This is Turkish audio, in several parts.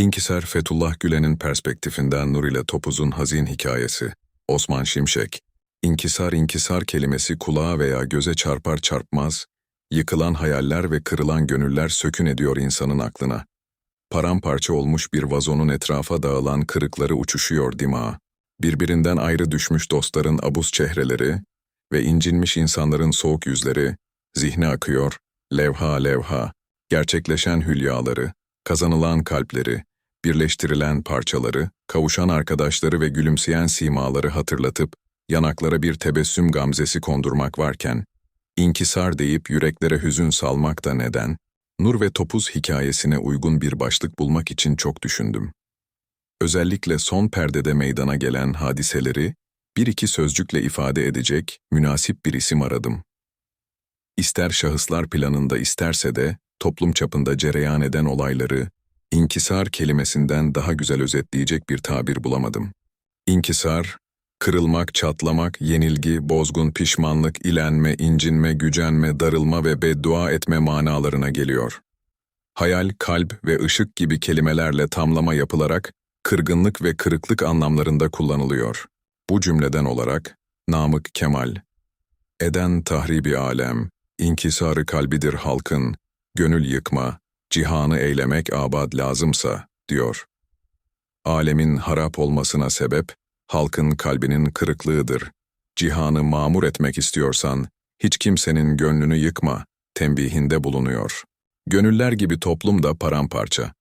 İnkisar Fethullah Gülen'in perspektifinden Nur ile Topuz'un hazin hikayesi. Osman Şimşek. İnkisar inkisar kelimesi kulağa veya göze çarpar çarpmaz, yıkılan hayaller ve kırılan gönüller sökün ediyor insanın aklına. Paramparça olmuş bir vazonun etrafa dağılan kırıkları uçuşuyor dimağa. Birbirinden ayrı düşmüş dostların abuz çehreleri ve incinmiş insanların soğuk yüzleri, zihne akıyor, levha levha, gerçekleşen hülyaları, kazanılan kalpleri, birleştirilen parçaları, kavuşan arkadaşları ve gülümseyen simaları hatırlatıp, yanaklara bir tebessüm gamzesi kondurmak varken, inkisar deyip yüreklere hüzün salmak da neden, Nur ve Topuz hikayesine uygun bir başlık bulmak için çok düşündüm. Özellikle son perdede meydana gelen hadiseleri, bir iki sözcükle ifade edecek münasip bir isim aradım. İster şahıslar planında isterse de toplum çapında cereyan eden olayları, inkisar kelimesinden daha güzel özetleyecek bir tabir bulamadım. İnkisar, kırılmak, çatlamak, yenilgi, bozgun, pişmanlık, ilenme, incinme, gücenme, darılma ve beddua etme manalarına geliyor. Hayal, kalp ve ışık gibi kelimelerle tamlama yapılarak kırgınlık ve kırıklık anlamlarında kullanılıyor. Bu cümleden olarak Namık Kemal, Eden tahribi alem, inkisarı kalbidir halkın, gönül yıkma, cihanı eylemek abad lazımsa, diyor. Alemin harap olmasına sebep, halkın kalbinin kırıklığıdır. Cihanı mamur etmek istiyorsan, hiç kimsenin gönlünü yıkma, tembihinde bulunuyor. Gönüller gibi toplum da paramparça.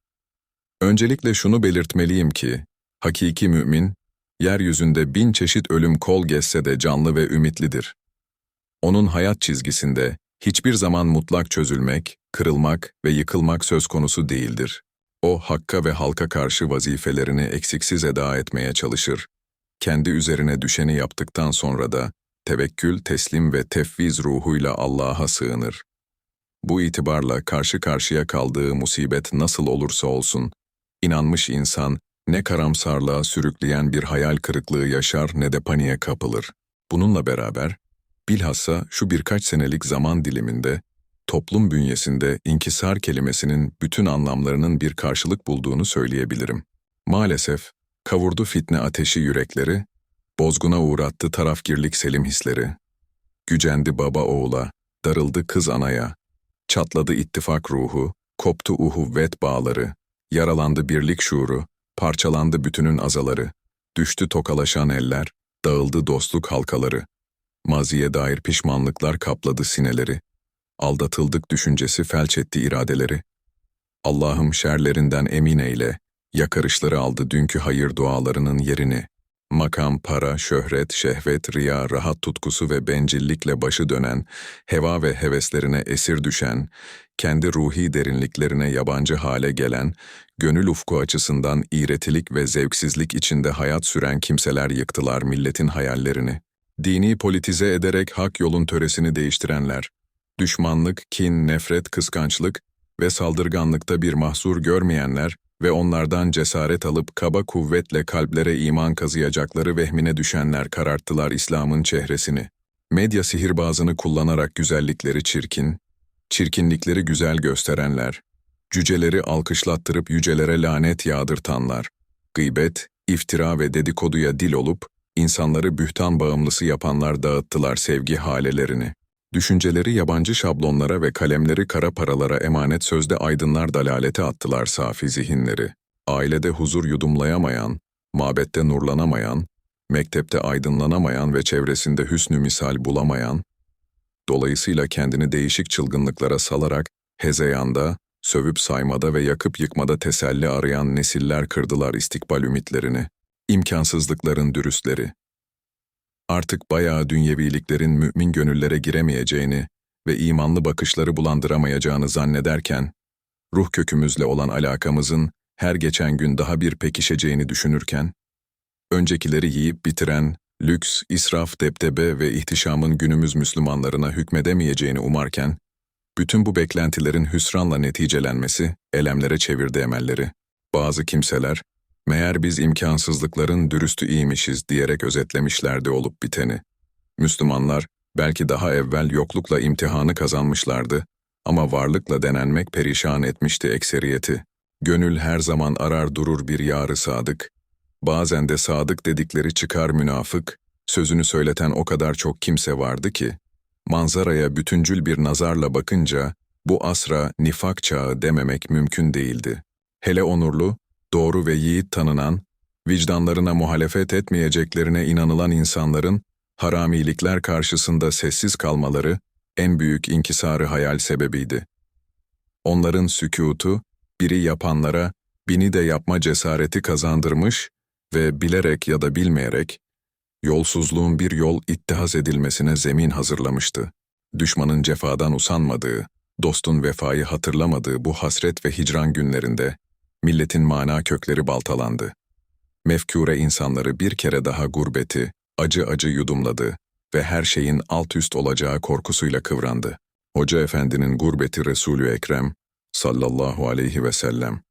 Öncelikle şunu belirtmeliyim ki, hakiki mümin, yeryüzünde bin çeşit ölüm kol gezse de canlı ve ümitlidir. Onun hayat çizgisinde hiçbir zaman mutlak çözülmek, kırılmak ve yıkılmak söz konusu değildir. O, hakka ve halka karşı vazifelerini eksiksiz eda etmeye çalışır. Kendi üzerine düşeni yaptıktan sonra da tevekkül, teslim ve tefviz ruhuyla Allah'a sığınır. Bu itibarla karşı karşıya kaldığı musibet nasıl olursa olsun, inanmış insan ne karamsarlığa sürükleyen bir hayal kırıklığı yaşar ne de paniğe kapılır. Bununla beraber, bilhassa şu birkaç senelik zaman diliminde, toplum bünyesinde inkisar kelimesinin bütün anlamlarının bir karşılık bulduğunu söyleyebilirim. Maalesef, kavurdu fitne ateşi yürekleri, bozguna uğrattı tarafgirlik selim hisleri. Gücendi baba oğula, darıldı kız anaya, çatladı ittifak ruhu, koptu uhuvvet bağları, yaralandı birlik şuuru, parçalandı bütünün azaları, düştü tokalaşan eller, dağıldı dostluk halkaları. Maziye dair pişmanlıklar kapladı sineleri. Aldatıldık düşüncesi felç etti iradeleri. Allah'ım şerlerinden emin eyle, yakarışları aldı dünkü hayır dualarının yerini. Makam, para, şöhret, şehvet, riya, rahat tutkusu ve bencillikle başı dönen, heva ve heveslerine esir düşen, kendi ruhi derinliklerine yabancı hale gelen, gönül ufku açısından iğretilik ve zevksizlik içinde hayat süren kimseler yıktılar milletin hayallerini. Dini politize ederek hak yolun töresini değiştirenler, düşmanlık, kin, nefret, kıskançlık ve saldırganlıkta bir mahsur görmeyenler ve onlardan cesaret alıp kaba kuvvetle kalplere iman kazıyacakları vehmine düşenler kararttılar İslam'ın çehresini. Medya sihirbazını kullanarak güzellikleri çirkin, çirkinlikleri güzel gösterenler, cüceleri alkışlattırıp yücelere lanet yağdırtanlar, gıybet, iftira ve dedikoduya dil olup, insanları bühtan bağımlısı yapanlar dağıttılar sevgi halelerini. Düşünceleri yabancı şablonlara ve kalemleri kara paralara emanet sözde aydınlar dalalete attılar safi zihinleri. Ailede huzur yudumlayamayan, mabette nurlanamayan, mektepte aydınlanamayan ve çevresinde hüsnü misal bulamayan, dolayısıyla kendini değişik çılgınlıklara salarak hezeyanda, sövüp saymada ve yakıp yıkmada teselli arayan nesiller kırdılar istikbal ümitlerini, imkansızlıkların dürüstleri. Artık bayağı dünyeviliklerin mümin gönüllere giremeyeceğini ve imanlı bakışları bulandıramayacağını zannederken, ruh kökümüzle olan alakamızın her geçen gün daha bir pekişeceğini düşünürken, öncekileri yiyip bitiren, lüks, israf, deptebe ve ihtişamın günümüz Müslümanlarına hükmedemeyeceğini umarken, bütün bu beklentilerin hüsranla neticelenmesi elemlere çevirdi emelleri. Bazı kimseler, meğer biz imkansızlıkların dürüstü iyiymişiz diyerek özetlemişlerdi olup biteni. Müslümanlar, belki daha evvel yoklukla imtihanı kazanmışlardı ama varlıkla denenmek perişan etmişti ekseriyeti. Gönül her zaman arar durur bir yarı sadık. Bazen de sadık dedikleri çıkar münafık, sözünü söyleten o kadar çok kimse vardı ki, manzaraya bütüncül bir nazarla bakınca, bu asra nifak çağı dememek mümkün değildi. Hele onurlu, doğru ve yiğit tanınan, vicdanlarına muhalefet etmeyeceklerine inanılan insanların, haramilikler karşısında sessiz kalmaları, en büyük inkisarı hayal sebebiydi. Onların sükutu, biri yapanlara, bini de yapma cesareti kazandırmış ve bilerek ya da bilmeyerek, yolsuzluğun bir yol ittihaz edilmesine zemin hazırlamıştı. Düşmanın cefadan usanmadığı, dostun vefayı hatırlamadığı bu hasret ve hicran günlerinde, milletin mana kökleri baltalandı. Mefkure insanları bir kere daha gurbeti, acı acı yudumladı ve her şeyin alt üst olacağı korkusuyla kıvrandı. Hoca Efendi'nin gurbeti Resulü Ekrem sallallahu aleyhi ve sellem.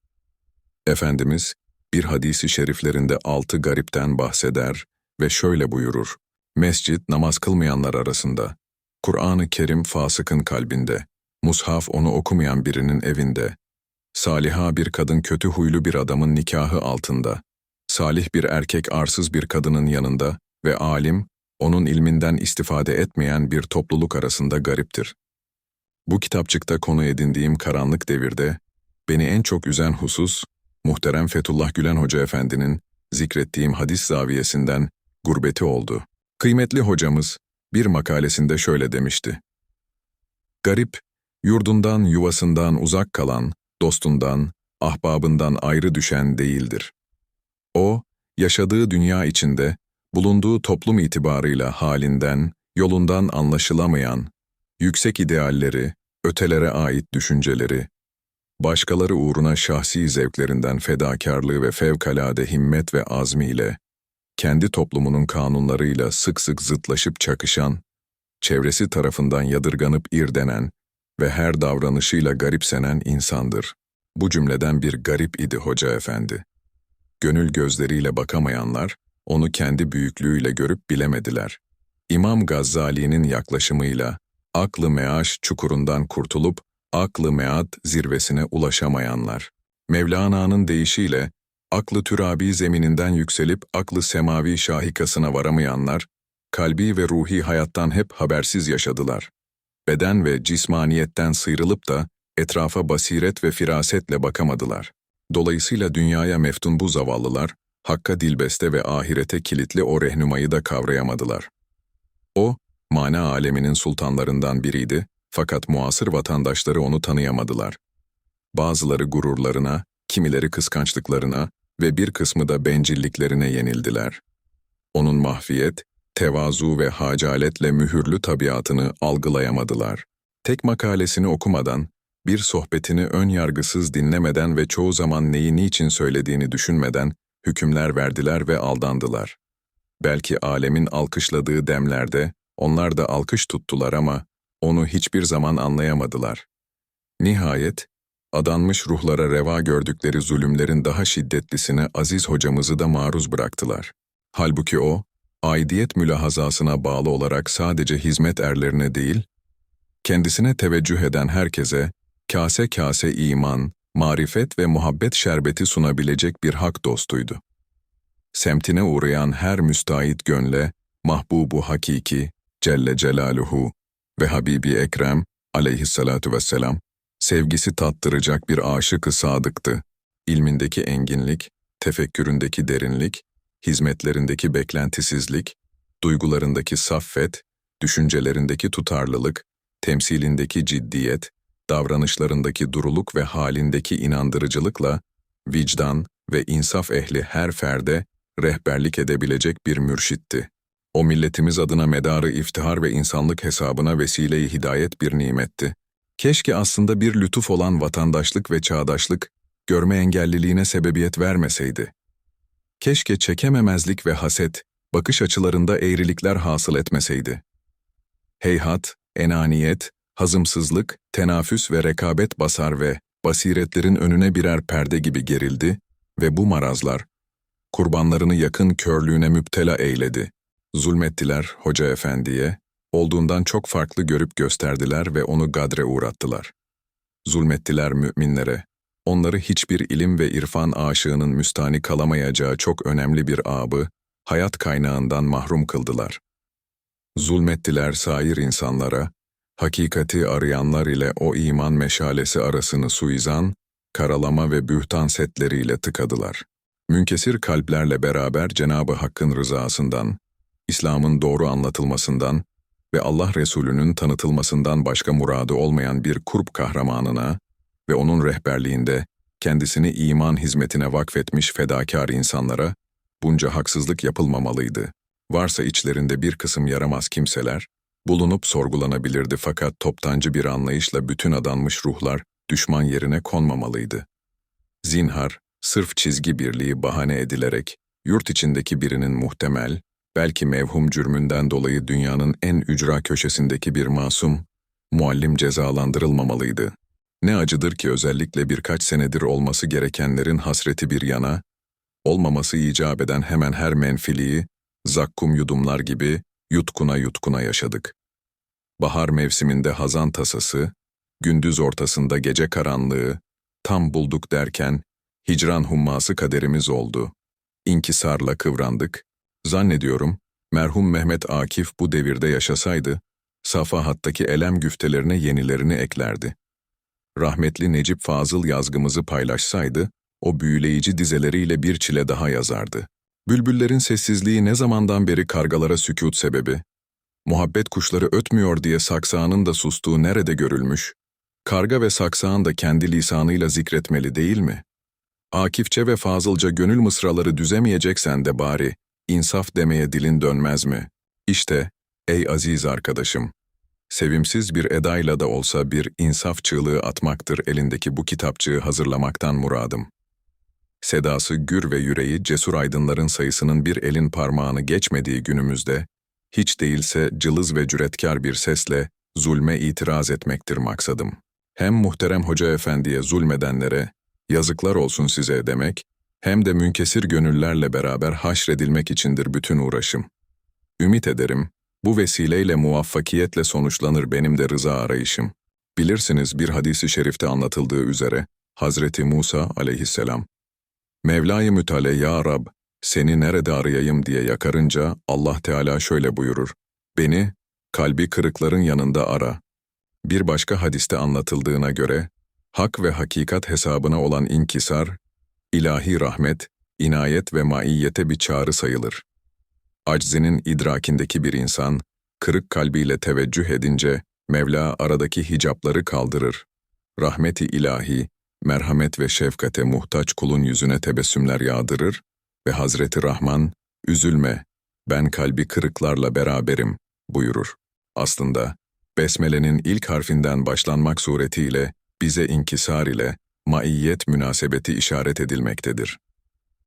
Efendimiz bir hadisi şeriflerinde altı garipten bahseder ve şöyle buyurur. Mescit namaz kılmayanlar arasında, Kur'an-ı Kerim fasıkın kalbinde, mushaf onu okumayan birinin evinde, saliha bir kadın kötü huylu bir adamın nikahı altında, salih bir erkek arsız bir kadının yanında ve alim, onun ilminden istifade etmeyen bir topluluk arasında gariptir. Bu kitapçıkta konu edindiğim karanlık devirde, beni en çok üzen husus, muhterem Fethullah Gülen Hoca Efendi'nin zikrettiğim hadis zaviyesinden gurbeti oldu. Kıymetli hocamız bir makalesinde şöyle demişti. Garip, yurdundan, yuvasından uzak kalan, dostundan, ahbabından ayrı düşen değildir. O, yaşadığı dünya içinde, bulunduğu toplum itibarıyla halinden, yolundan anlaşılamayan, yüksek idealleri, ötelere ait düşünceleri, başkaları uğruna şahsi zevklerinden fedakarlığı ve fevkalade himmet ve azmiyle, kendi toplumunun kanunlarıyla sık sık zıtlaşıp çakışan, çevresi tarafından yadırganıp irdenen ve her davranışıyla garipsenen insandır. Bu cümleden bir garip idi Hoca Efendi. Gönül gözleriyle bakamayanlar, onu kendi büyüklüğüyle görüp bilemediler. İmam Gazzali'nin yaklaşımıyla, aklı meaş çukurundan kurtulup, aklı mead zirvesine ulaşamayanlar. Mevlana'nın deyişiyle, aklı türabi zemininden yükselip aklı semavi şahikasına varamayanlar, kalbi ve ruhi hayattan hep habersiz yaşadılar. Beden ve cismaniyetten sıyrılıp da etrafa basiret ve firasetle bakamadılar. Dolayısıyla dünyaya meftun bu zavallılar, Hakka dilbeste ve ahirete kilitli o rehnumayı da kavrayamadılar. O, mana aleminin sultanlarından biriydi fakat muasır vatandaşları onu tanıyamadılar. Bazıları gururlarına, kimileri kıskançlıklarına ve bir kısmı da bencilliklerine yenildiler. Onun mahfiyet, tevazu ve hacaletle mühürlü tabiatını algılayamadılar. Tek makalesini okumadan, bir sohbetini ön yargısız dinlemeden ve çoğu zaman neyi niçin söylediğini düşünmeden hükümler verdiler ve aldandılar. Belki alemin alkışladığı demlerde onlar da alkış tuttular ama onu hiçbir zaman anlayamadılar. Nihayet, adanmış ruhlara reva gördükleri zulümlerin daha şiddetlisine Aziz hocamızı da maruz bıraktılar. Halbuki o, aidiyet mülahazasına bağlı olarak sadece hizmet erlerine değil, kendisine teveccüh eden herkese, kase kase iman, marifet ve muhabbet şerbeti sunabilecek bir hak dostuydu. Semtine uğrayan her müstahit gönle, mahbubu hakiki, Celle Celaluhu ve Habibi Ekrem aleyhissalatu vesselam, sevgisi tattıracak bir aşık-ı sadıktı. İlmindeki enginlik, tefekküründeki derinlik, hizmetlerindeki beklentisizlik, duygularındaki saffet, düşüncelerindeki tutarlılık, temsilindeki ciddiyet, davranışlarındaki duruluk ve halindeki inandırıcılıkla, vicdan ve insaf ehli her ferde rehberlik edebilecek bir mürşitti. O milletimiz adına medarı iftihar ve insanlık hesabına vesileyi hidayet bir nimetti. Keşke aslında bir lütuf olan vatandaşlık ve çağdaşlık, görme engelliliğine sebebiyet vermeseydi. Keşke çekememezlik ve haset, bakış açılarında eğrilikler hasıl etmeseydi. Heyhat, enaniyet, hazımsızlık, tenafüs ve rekabet basar ve basiretlerin önüne birer perde gibi gerildi ve bu marazlar, kurbanlarını yakın körlüğüne müptela eyledi. Zulmettiler Hoca Efendi'ye, olduğundan çok farklı görüp gösterdiler ve onu gadre uğrattılar. Zulmettiler müminlere, onları hiçbir ilim ve irfan aşığının müstani kalamayacağı çok önemli bir abı, hayat kaynağından mahrum kıldılar. Zulmettiler sair insanlara, hakikati arayanlar ile o iman meşalesi arasını suizan, karalama ve bühtan setleriyle tıkadılar. Münkesir kalplerle beraber Cenabı Hakk'ın rızasından, İslam'ın doğru anlatılmasından ve Allah Resulü'nün tanıtılmasından başka muradı olmayan bir kurp kahramanına ve onun rehberliğinde kendisini iman hizmetine vakfetmiş fedakar insanlara bunca haksızlık yapılmamalıydı. Varsa içlerinde bir kısım yaramaz kimseler, bulunup sorgulanabilirdi fakat toptancı bir anlayışla bütün adanmış ruhlar düşman yerine konmamalıydı. Zinhar, sırf çizgi birliği bahane edilerek, yurt içindeki birinin muhtemel, belki mevhum cürmünden dolayı dünyanın en ücra köşesindeki bir masum, muallim cezalandırılmamalıydı. Ne acıdır ki özellikle birkaç senedir olması gerekenlerin hasreti bir yana, olmaması icap eden hemen her menfiliği, zakkum yudumlar gibi yutkuna yutkuna yaşadık. Bahar mevsiminde hazan tasası, gündüz ortasında gece karanlığı, tam bulduk derken, hicran humması kaderimiz oldu. İnkisarla kıvrandık. Zannediyorum, merhum Mehmet Akif bu devirde yaşasaydı, safahattaki elem güftelerine yenilerini eklerdi. Rahmetli Necip Fazıl yazgımızı paylaşsaydı, o büyüleyici dizeleriyle bir çile daha yazardı. Bülbüllerin sessizliği ne zamandan beri kargalara sükût sebebi? Muhabbet kuşları ötmüyor diye saksağının da sustuğu nerede görülmüş? Karga ve saksağın da kendi lisanıyla zikretmeli değil mi? Akifçe ve fazılca gönül mısraları düzemeyeceksen de bari, insaf demeye dilin dönmez mi? İşte, ey aziz arkadaşım, sevimsiz bir edayla da olsa bir insaf çığlığı atmaktır elindeki bu kitapçığı hazırlamaktan muradım. Sedası gür ve yüreği cesur aydınların sayısının bir elin parmağını geçmediği günümüzde, hiç değilse cılız ve cüretkar bir sesle zulme itiraz etmektir maksadım. Hem muhterem hoca efendiye zulmedenlere, yazıklar olsun size demek, hem de münkesir gönüllerle beraber haşredilmek içindir bütün uğraşım. Ümit ederim, bu vesileyle muvaffakiyetle sonuçlanır benim de rıza arayışım. Bilirsiniz bir hadisi şerifte anlatıldığı üzere, Hazreti Musa aleyhisselam, Mevla-i Mütale ya Rab, seni nerede arayayım diye yakarınca Allah Teala şöyle buyurur, beni kalbi kırıkların yanında ara. Bir başka hadiste anlatıldığına göre, hak ve hakikat hesabına olan inkisar, ilahi rahmet, inayet ve maiyete bir çağrı sayılır. Aczinin idrakindeki bir insan, kırık kalbiyle teveccüh edince, Mevla aradaki hicapları kaldırır. Rahmeti ilahi, merhamet ve şefkate muhtaç kulun yüzüne tebessümler yağdırır ve Hazreti Rahman, üzülme, ben kalbi kırıklarla beraberim, buyurur. Aslında, Besmele'nin ilk harfinden başlanmak suretiyle bize inkisar ile maiyet münasebeti işaret edilmektedir.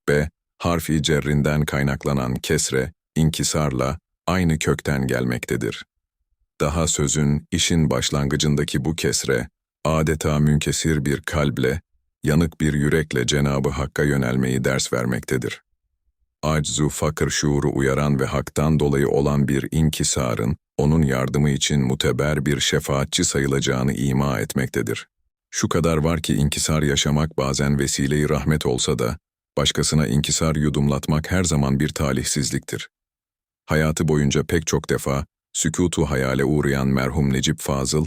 B, harfi cerrinden kaynaklanan kesre, inkisarla aynı kökten gelmektedir. Daha sözün, işin başlangıcındaki bu kesre, adeta münkesir bir kalple, yanık bir yürekle Cenabı Hakk'a yönelmeyi ders vermektedir. Aczu, fakir şuuru uyaran ve haktan dolayı olan bir inkisarın, onun yardımı için muteber bir şefaatçi sayılacağını ima etmektedir. Şu kadar var ki inkisar yaşamak bazen vesileyi rahmet olsa da, başkasına inkisar yudumlatmak her zaman bir talihsizliktir. Hayatı boyunca pek çok defa, sükutu hayale uğrayan merhum Necip Fazıl,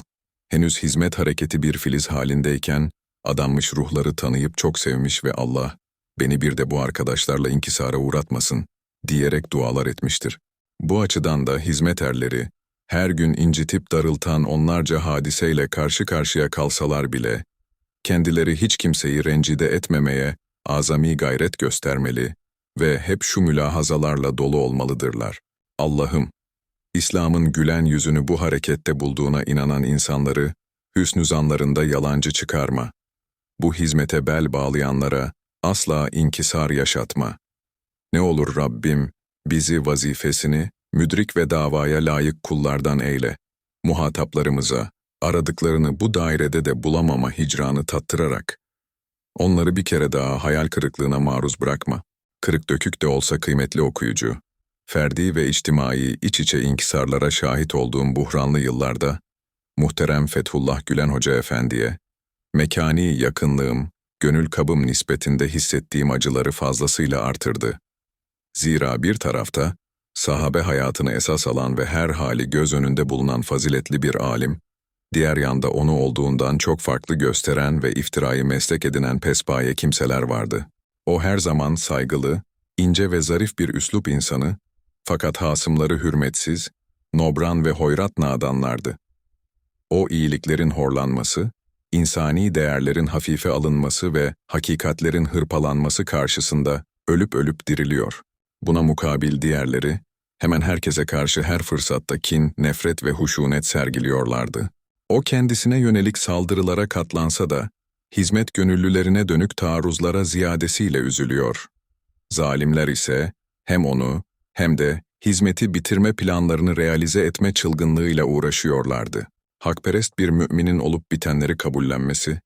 henüz hizmet hareketi bir filiz halindeyken, adanmış ruhları tanıyıp çok sevmiş ve Allah, beni bir de bu arkadaşlarla inkisara uğratmasın, diyerek dualar etmiştir. Bu açıdan da hizmet erleri, her gün incitip darıltan onlarca hadiseyle karşı karşıya kalsalar bile, kendileri hiç kimseyi rencide etmemeye azami gayret göstermeli ve hep şu mülahazalarla dolu olmalıdırlar. Allah'ım, İslam'ın gülen yüzünü bu harekette bulduğuna inanan insanları, hüsnü zanlarında yalancı çıkarma. Bu hizmete bel bağlayanlara asla inkisar yaşatma. Ne olur Rabbim, bizi vazifesini, müdrik ve davaya layık kullardan eyle. Muhataplarımıza, aradıklarını bu dairede de bulamama hicranı tattırarak. Onları bir kere daha hayal kırıklığına maruz bırakma. Kırık dökük de olsa kıymetli okuyucu. Ferdi ve içtimai iç içe inkisarlara şahit olduğum buhranlı yıllarda, muhterem Fethullah Gülen Hoca Efendi'ye, mekani yakınlığım, gönül kabım nispetinde hissettiğim acıları fazlasıyla artırdı. Zira bir tarafta, sahabe hayatını esas alan ve her hali göz önünde bulunan faziletli bir alim, diğer yanda onu olduğundan çok farklı gösteren ve iftirayı meslek edinen pespaye kimseler vardı. O her zaman saygılı, ince ve zarif bir üslup insanı, fakat hasımları hürmetsiz, nobran ve hoyrat nadanlardı. O iyiliklerin horlanması, insani değerlerin hafife alınması ve hakikatlerin hırpalanması karşısında ölüp ölüp diriliyor. Buna mukabil diğerleri, hemen herkese karşı her fırsatta kin, nefret ve huşunet sergiliyorlardı. O kendisine yönelik saldırılara katlansa da, hizmet gönüllülerine dönük taarruzlara ziyadesiyle üzülüyor. Zalimler ise hem onu hem de hizmeti bitirme planlarını realize etme çılgınlığıyla uğraşıyorlardı. Hakperest bir müminin olup bitenleri kabullenmesi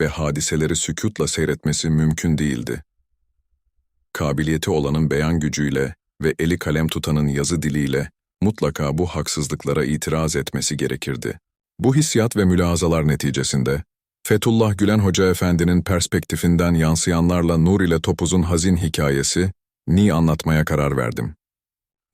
ve hadiseleri sükutla seyretmesi mümkün değildi. Kabiliyeti olanın beyan gücüyle ve eli kalem tutanın yazı diliyle mutlaka bu haksızlıklara itiraz etmesi gerekirdi. Bu hissiyat ve mülahazalar neticesinde, Fethullah Gülen Hoca Efendi'nin perspektifinden yansıyanlarla Nur ile Topuz'un hazin hikayesi, ni anlatmaya karar verdim.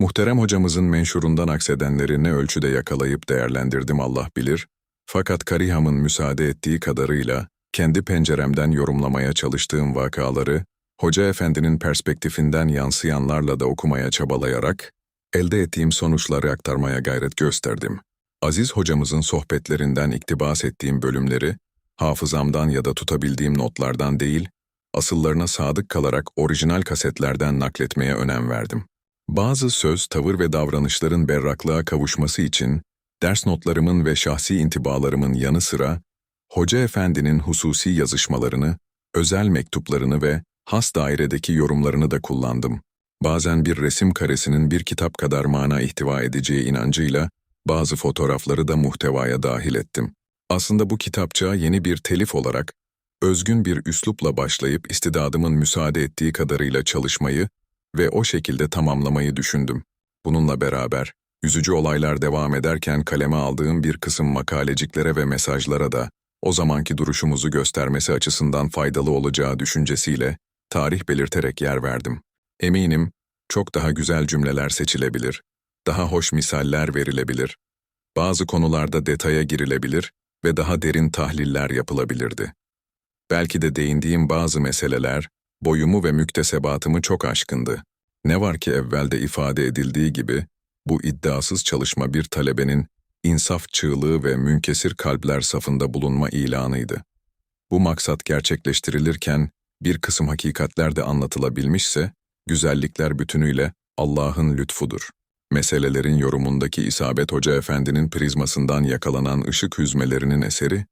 Muhterem hocamızın menşurundan aksedenleri ne ölçüde yakalayıp değerlendirdim Allah bilir, fakat Kariham'ın müsaade ettiği kadarıyla kendi penceremden yorumlamaya çalıştığım vakaları, Hoca Efendi'nin perspektifinden yansıyanlarla da okumaya çabalayarak, elde ettiğim sonuçları aktarmaya gayret gösterdim. Aziz hocamızın sohbetlerinden iktibas ettiğim bölümleri, hafızamdan ya da tutabildiğim notlardan değil, asıllarına sadık kalarak orijinal kasetlerden nakletmeye önem verdim. Bazı söz, tavır ve davranışların berraklığa kavuşması için, ders notlarımın ve şahsi intibalarımın yanı sıra, Hoca Efendi'nin hususi yazışmalarını, özel mektuplarını ve has dairedeki yorumlarını da kullandım. Bazen bir resim karesinin bir kitap kadar mana ihtiva edeceği inancıyla, bazı fotoğrafları da muhtevaya dahil ettim. Aslında bu kitapçığa yeni bir telif olarak, özgün bir üslupla başlayıp istidadımın müsaade ettiği kadarıyla çalışmayı ve o şekilde tamamlamayı düşündüm. Bununla beraber, üzücü olaylar devam ederken kaleme aldığım bir kısım makaleciklere ve mesajlara da, o zamanki duruşumuzu göstermesi açısından faydalı olacağı düşüncesiyle, tarih belirterek yer verdim. Eminim, çok daha güzel cümleler seçilebilir, daha hoş misaller verilebilir, bazı konularda detaya girilebilir ve daha derin tahliller yapılabilirdi. Belki de değindiğim bazı meseleler, boyumu ve müktesebatımı çok aşkındı. Ne var ki evvelde ifade edildiği gibi, bu iddiasız çalışma bir talebenin insaf çığlığı ve münkesir kalpler safında bulunma ilanıydı. Bu maksat gerçekleştirilirken bir kısım hakikatler de anlatılabilmişse, güzellikler bütünüyle Allah'ın lütfudur. Meselelerin yorumundaki İsabet Hoca Efendi'nin prizmasından yakalanan ışık hüzmelerinin eseri,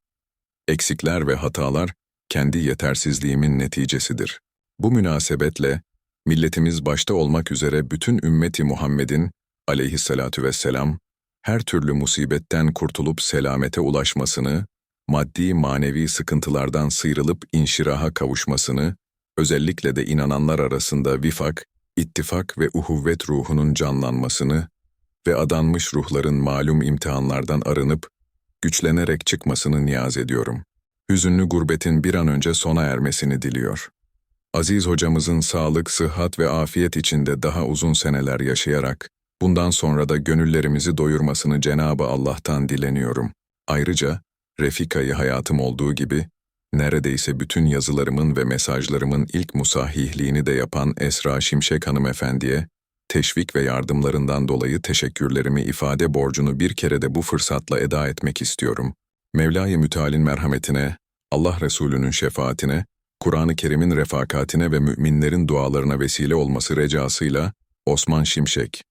eksikler ve hatalar kendi yetersizliğimin neticesidir. Bu münasebetle, milletimiz başta olmak üzere bütün ümmeti Muhammed'in aleyhissalatu vesselam, her türlü musibetten kurtulup selamete ulaşmasını, maddi manevi sıkıntılardan sıyrılıp inşiraha kavuşmasını, özellikle de inananlar arasında vifak, ittifak ve uhuvvet ruhunun canlanmasını ve adanmış ruhların malum imtihanlardan arınıp, güçlenerek çıkmasını niyaz ediyorum. Hüzünlü gurbetin bir an önce sona ermesini diliyor. Aziz hocamızın sağlık, sıhhat ve afiyet içinde daha uzun seneler yaşayarak, bundan sonra da gönüllerimizi doyurmasını Cenabı Allah'tan dileniyorum. Ayrıca, Refika'yı hayatım olduğu gibi, neredeyse bütün yazılarımın ve mesajlarımın ilk musahihliğini de yapan Esra Şimşek hanımefendiye, teşvik ve yardımlarından dolayı teşekkürlerimi ifade borcunu bir kere de bu fırsatla eda etmek istiyorum. Mevla-i Müteal'in merhametine, Allah Resulü'nün şefaatine, Kur'an-ı Kerim'in refakatine ve müminlerin dualarına vesile olması recasıyla Osman Şimşek